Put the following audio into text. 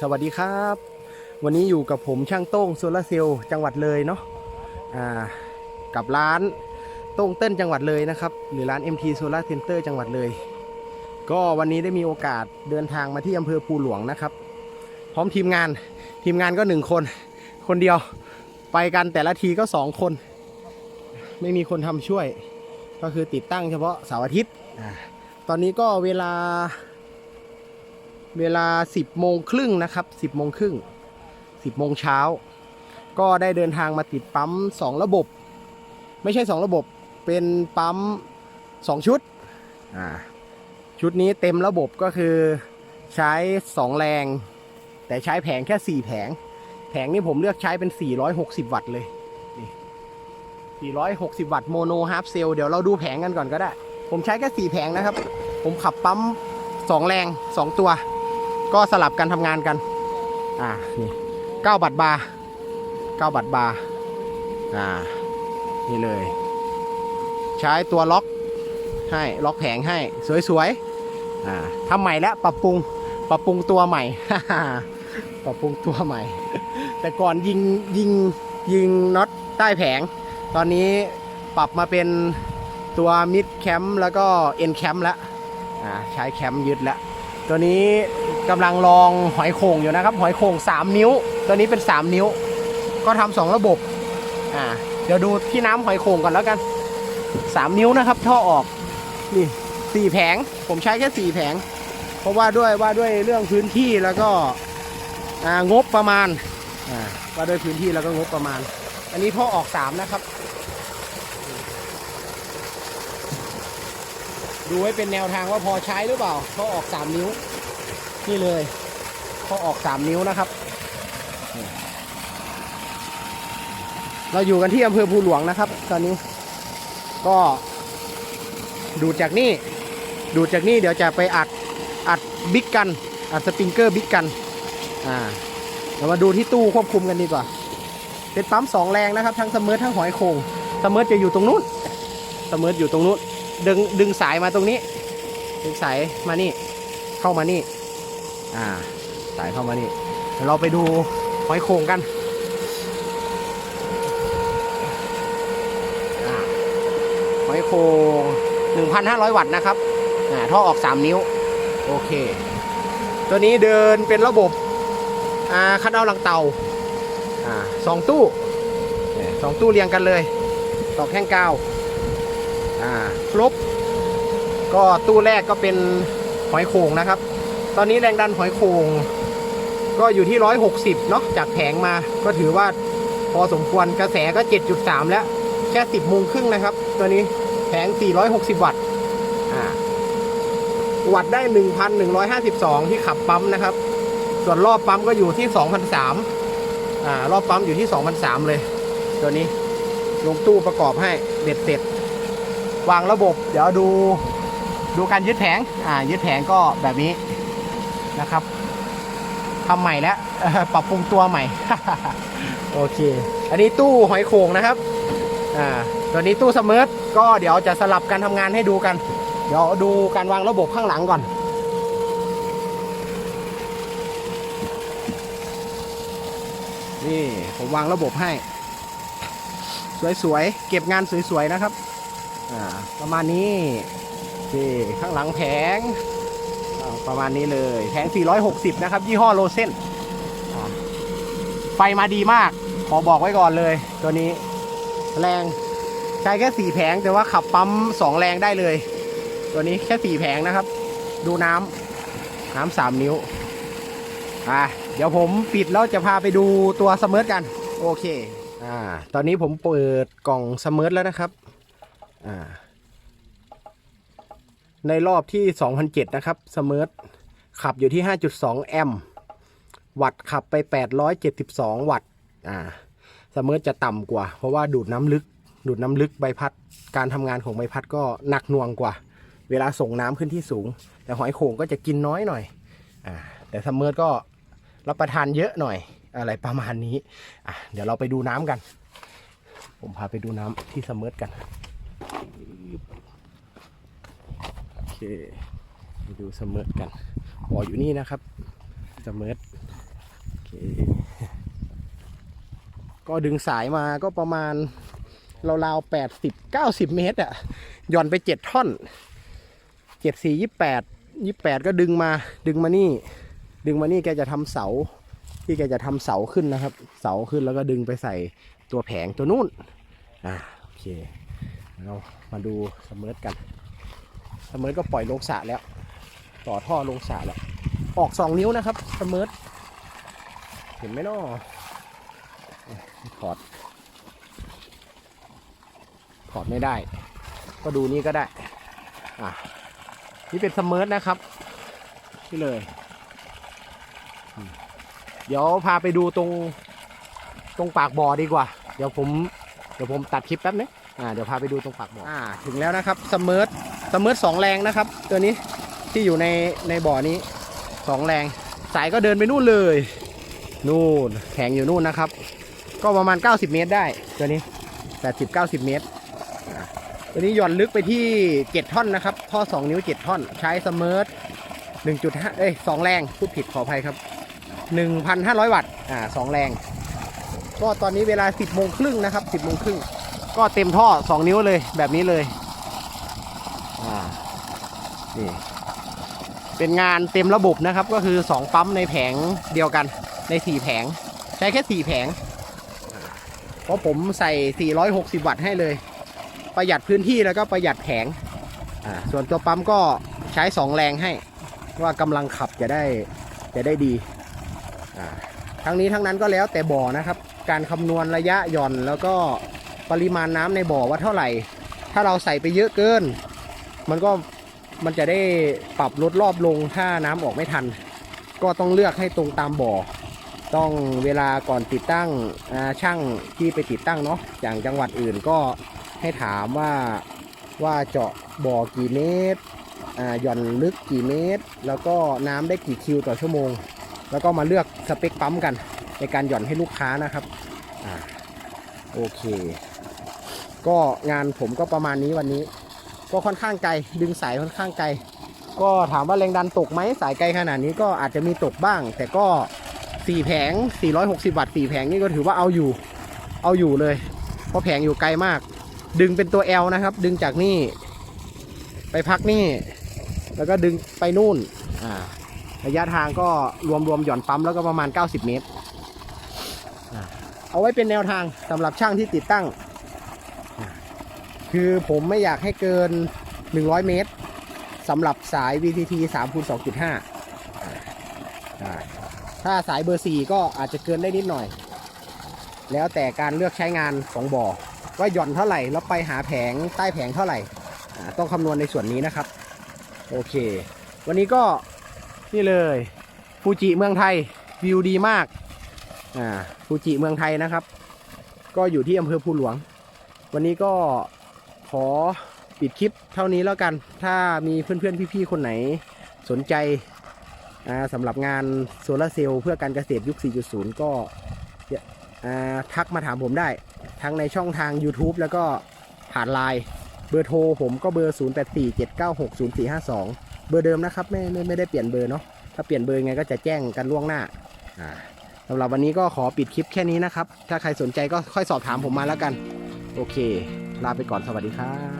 สวัสดีครับ วันนี้อยู่กับผมช่างโต้งโซลาร์เซลล์จังหวัดเลยเนาะกับร้านโต้งเต้นจังหวัดเลยนะครับ หรือร้าน MT Solar Center จังหวัดเลย ก็วันนี้ได้มีโอกาสเดินทางมาที่อำเภอภูหลวงนะครับ พร้อมทีมงานทีมงานก็หนึ่งคน คนเดียวไปกันแต่ละทีก็สองคน ไม่มีคนทำช่วย ก็คือติดตั้งเฉพาะเสาร์อาทิตย์ตอนนี้ก็เวลา เวลา 10โมงครึ่งนะครับ 10โมงครึ่ง10โมงเช้า ก็ได้เดินทางมาติดปั๊ม 2 ระบบ ไม่ใช่ 2 ระบบ เป็นปั๊ม 2 ชุด อ่า ชุดนี้เต็มระบบก็คือใช้ 2 แรง แต่ใช้แผงแค่ 4 แผง แผงนี่ผมเลือกใช้เป็น 460 วัตต์เลยนี่460 วัตต์โมโนฮาร์ฟเซลเดี๋ยวเราดูแผงกันก่อนก็ได้ ผมใช้แค่ 4 แผงนะครับ ผมขับปั๊ม 2 แรง 2 ตัว ก็สลับกันทำงานกัน อ่า นี่เก้าบัตรบาร์เก้าบัตรบาร์อ่า นี่เลย ใช้ตัวล็อกให้ล็อกแผงให้สวยๆ อ่าทำใหม่แล้วปรับปรุง ปรับปรุงตัวใหม่ ปรับปรุงตัวใหม่ แต่ก่อนยิงยิงยิงน็อตใต้แผง ตอนนี้ปรับมาเป็นตัวมิดแคมป์แล้วก็เอ็นแคมแล้ว อ่า ใช้แคมป์ยึดแล้ว ตัวนี้ กำลังลองหอยโข่งอยู่นะครับ หอยโข่ง3 นิ้ว ตัวนี้เป็น 3 นิ้ว ก็ทำสองระบบอ่าเดี๋ยวดูที่น้ำหอยโข่งก่อนแล้วกัน 3 นิ้วนะครับ ท่อออกนี่สี่แผง ผมใช้แค่สี่แผง เพราะว่าด้วยว่าด้วยเรื่องพื้นที่แล้วก็งบประมาณอ่าว่าด้วยพื้นที่แล้วก็งบประมาณ อันนี้ท่อออก3นะครับ ดูไว้เป็นแนวทางว่าพอใช้หรือเปล่าเขาออก3นิ้ว นี่เลยเขาออก3นิ้วนะครับ เราอยู่กันที่อำเภอภูหลวงนะครับ ตอนนี้ ก็ดูจากนี่ ดูจากนี่เดี๋ยวจะไปอัดอัดบิ๊กกัน อัดสปริงเกอร์บิ๊กกัน อ่าเดี๋ยวมาดูที่ตู้ควบคุมกันดีกว่า เป็นปั๊มสองแรงนะครับ ทั้งเสมอทั้งหอยโข่งเสมอจะอยู่ตรงนู้นเสมออยู่ตรงนู้นดึงดึงสายมาตรงนี้ ดึงสายมานี่ เข้ามานี่ อ่าสายเข้ามานี่เดี๋ยวเราไปดูหอยโข่งกันหอยโข่ง1,500 วัตต์นะครับอ่าท่อออก 3 นิ้ว โอเค ตัวนี้เดินเป็นระบบอ่าคันเอาหลังเตาอ่าสองตู้เนี่ยสองตู้เรียงกันเลยตอกแข้งกาวอ่าครบ ก็ตู้แรกก็เป็นหอยโข่งนะครับ ตอนนี้แรงดันหอยโข่งก็อยู่ที่ 160 เนาะจากแผงมาก็ถือว่าพอสมควรกระแสก็ 7.3 แล้ว แค่ 10โมงครึ่งนะครับ ตัวนี้แผง 460 วัตต์วัตต์ได้ 1,152 ที่ขับปั๊มนะครับ ส่วนรอบปั๊มก็อยู่ที่ 2,003อ่ารอบปั๊มอยู่ที่ 2,003 เลย ตัวนี้ลงตู้ประกอบให้เด็ดเสร็จวางระบบ เดี๋ยวดูดูการยึดแผงอ่ายึดแผงก็แบบนี้ นะครับทำใหม่แล้วปรับปรุงตัวใหม่ โอเค อันนี้ตู้หอยโข่งนะครับอ่าตัวนี้ตู้เสมอก็เดี๋ยวจะสลับการทำงานให้ดูกัน เดี๋ยวดูการวางระบบข้างหลังก่อนนี่ผมวางระบบให้ สวยๆ เก็บงานสวยๆนะครับ อ่า ประมาณนี้นี่ข้างหลังแผง ประมาณนี้เลยแผง 460 นะครับ ยี่ห้อโลเซนไฟมาดีมาก ขอบอกไว้ก่อนเลย ตัวนี้ แรงใช้แค่ 4 แผง แต่ว่าขับปั๊ม 2 แรงได้เลย ตัวนี้แค่ 4 แผงนะครับ ดูน้ำน้ำสามนิ้วอ่าเดี๋ยวผมปิดแล้วจะพาไปดูตัวสมิร์ทกัน โอเคอ่าตอนนี้ผมเปิดกล่องสมิร์ทแล้วนะครับอ่า ในรอบที่ 2007 นะครับสมิร์ทขับอยู่ที่ 5.2 แอมป์ วัตต์ขับไป 872 วัตต์ อ่าสมิร์ทจะต่ำกว่า เพราะว่าดูดน้ำลึก ดูดน้ำลึกใบพัด การทำงานของใบพัดก็หนักหน่วงกว่า เวลาส่งน้ำขึ้นที่สูง แต่หอยโข่งก็จะกินน้อยหน่อย อ่า แต่สมิร์ทก็รับประทานเยอะหน่อย อะไรประมาณนี้ อะ เดี๋ยวเราไปดูน้ำกัน ผมพาไปดูน้ำที่เสมอกันอ คไปดูเสมอกันบ่ออยู่นี่นะครับสมิร์ดโอเคก็ดึงสายมาก็ประมาณราวๆแปดสิบเก้าสิบเมตรอะหย่อนไปเจ็ดท่อนเจ็ดสี่ยี่แปดยี่แปดก็ดึงมาดึงมานี่ ดึงมานี่แกจะทำเสา ที่แกจะทำเสาขึ้นนะครับ เสาขึ้นแล้วก็ดึงไปใส่ตัวแผงตัวนู่นอ่าโอเคเรามาดูสมิร์ดกัน สมิร์ดก็ปล่อยลงสระแล้ว ต่อท่อลงสระแล้ว ออกสองนิ้วนะครับสมิร์ดเห็นไหมนาะถอด ถอดไม่ได้ ก็ดูนี่ก็ได้ อะ นี่เป็นสมิร์ทนะครับนี่เลย เดี๋ยวพาไปดูตรงตรงปากบ่อดีกว่า เดี๋ยวผม เดี๋ยวผมตัดคลิปแป๊บนึงอ่า เดี๋ยวพาไปดูตรงปากบ่อ อ่า ถึงแล้วนะครับสมิร์ท สเมิสองแรงนะครับ ตัวนี้ที่อยู่ในในบ่อนี้สองแรง สายก็เดินไปนู่นเลย นู่นแข็งอยู่นู่นนะครับ ก็ประมาณ 90 เมตรได้ตัวนี้80-90 เมตร ตัวนี้หย่อนลึกไปที่ 7 ท่อนนะครับ ท่อ 2 นิ้ว 7 ท่อน ใช้สมิร์ท1.5เอ้ย2แรง พูดผิดขออภัยครับ 1,500 วัตต์ อ่า2แรง ก็ตอนนี้เวลา 10โมงครึ่งนะครับ 10โมงครึ่ง ก็เต็มท่อ 2 นิ้วเลยแบบนี้เลย นี่เป็นงานเต็มระบบนะครับ ก็คือ 2 ปั๊มในแผงเดียวกันใน 4 แผง ใช้แค่ 4 แผง เพราะผมใส่ 460 วัตต์ให้เลย ประหยัดพื้นที่แล้วก็ประหยัดแผง ส่วนตัวปั๊มก็ใช้ 2 แรงให้ ว่ากำลังขับจะได้จะได้ดีทั้งนี้ทั้งนั้นก็แล้วแต่บ่อนะครับ การคำนวณระยะหย่อนแล้วก็ปริมาณน้ำในบ่อว่าเท่าไหร่ ถ้าเราใส่ไปเยอะเกิน มันก็ มันจะได้ปรับลดรอบลงถ้าน้ำออกไม่ทัน ก็ต้องเลือกให้ตรงตามบ่อ ต้องเวลาก่อนติดตั้งช่างที่ไปติดตั้งเนาะอย่างจังหวัดอื่นก็ให้ถามว่าว่าเจาะบ่อกี่เมตรหย่อนลึกกี่เมตร แล้วก็น้ำได้กี่คิวต่อชั่วโมง แล้วก็มาเลือกสเปคปั๊มกัน ในการหย่อนให้ลูกค้านะครับอโอเค ก็งานผมก็ประมาณนี้วันนี้ ก็ค่อนข้างไกล ดึงสายค่อนข้างไกล ก็ถามว่าแรงดันตกไหมสายไกลขนาดนี้ก็อาจจะมีตกบ้าง แต่ก็สี่แผง 460 วัตต์สี่แผงนี่ก็ถือว่าเอาอยู่ เอาอยู่เลย เพราะแผงอยู่ไกลมาก ดึงเป็นตัว L นะครับ ดึงจากนี่ ไปพักนี่ แล้วก็ดึงไปนู่น อ่า ระยะทางก็รวมรวมหย่อนปั๊มแล้วก็ประมาณ 90 เมตร เอาไว้เป็นแนวทางสำหรับช่างที่ติดตั้ง คือผมไม่อยากให้เกิน 100 เมตรสำหรับสาย VTT 3คูณ2.5 ถ้าสายเบอร์ 4 ก็อาจจะเกินได้นิดหน่อย แล้วแต่การเลือกใช้งานของบ่อ ว่าหย่อนเท่าไหร่ แล้วไปหาแผงใต้แผงเท่าไหร่ ต้องคำนวณในส่วนนี้นะครับ โอเค วันนี้ก็นี่เลยฟูจิเมืองไทยวิวดีมากอ่าฟูจิเมืองไทยนะครับ ก็อยู่ที่อำเภอภูหลวง วันนี้ก็ ขอปิดคลิปเท่านี้แล้วกัน ถ้ามีเพื่อนๆพี่ๆคนไหนสนใจสำหรับงานโซลาร์เซลล์เพื่อการเกษตรยุค 4.0 ก็ทักมาถามผมได้ ทั้งในช่องทาง YouTube แล้วก็ผ่านไลน์เบอร์โทรผมก็เบอร์ 0847960452 เบอร์เดิมนะครับไม่ไม่ไม่ได้เปลี่ยนเบอร์เนาะถ้าเปลี่ยนเบอร์ไงก็จะแจ้งกันล่วงหน้าสำหรับวันนี้ก็ขอปิดคลิปแค่นี้นะครับ ถ้าใครสนใจก็ค่อยสอบถามผมมาแล้วกัน โอเค ลาไปก่อนสวัสดีครับ